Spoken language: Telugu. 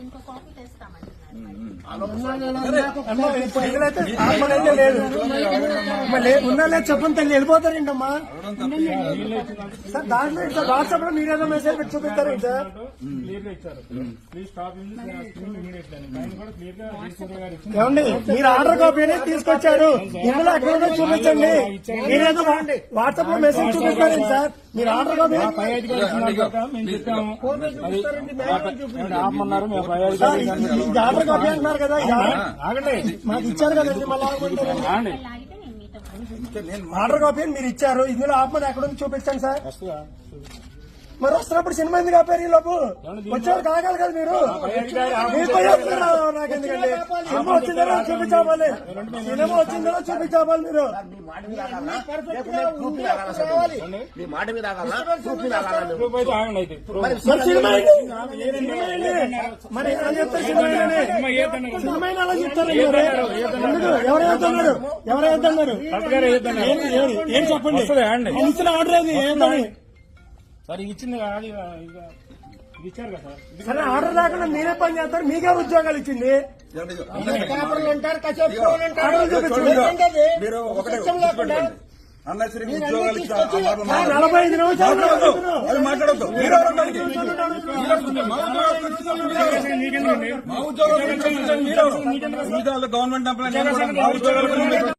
ఇంకో కాపీ తెస్తామంటున్నారు లేదు చెప్పండి తల్లి వెళ్ళిపోతారేంటమ్మా సార్ దాంట్లో సార్ వాట్సాప్లో మీరేదో మెసేజ్ పెట్టి చూపిస్తారేంటి సార్? ఏమండి మీరు ఆర్డర్ కాపీ అనేది తీసుకొచ్చారు ఇందులో ఎక్కడ ఉందో చూపించండి మీరేదో వాట్సాప్లో మెసేజ్ చూపిస్తారేంటి సార్ మీరు ఆర్డర్ కాపీ ఆర్డర్ కాపీ అంటున్నారు కదా ఆర్డర్- ఆగండి. మాకు ఇచ్చారు కదండి మళ్ళీ ఆగమంటారు. ఆగండి. అలా అయితే నేను. ఆర్డర్ కాపీ అని మీరు ఇచ్చారు. ఇందులో ఆపమని ఎక్కడ ఉంది చూపించండి సార్. మరి వస్తున్నప్పుడు సినిమా ఎందుకు ఆపారు ఈ లోపు? వచ్చేవారు కాగాలి కదా మీరు. నాకు ఎందుకండి? సినిమా వచ్చిందో చూపించాలి. సినిమా వచ్చిందో చూపించాలి మీరు? మీ మాట మీద మీరు? సినిమా? మరి? చెప్తారు. సినిమా? సినిమా అలా? ఎవరు ఎవరు? ఏం చెప్పండి. ఆర్డర్ ఏది? ఏంటని సార్ ఇది ఇచ్చింది కాదు ఇచ్చారు కదా సార్ ఆర్డర్ లేకుండా మీరే పని చేస్తారు మీకే ఉద్యోగాలు ఇచ్చింది పేపర్లు మీరు ఒకటే. అన్నసరి ఉద్యోగాలు నలభై ఐదు నిమిషాలు. అది మాట్లాడొద్దు? మా? ఉద్యోగాలు గవర్నమెంట్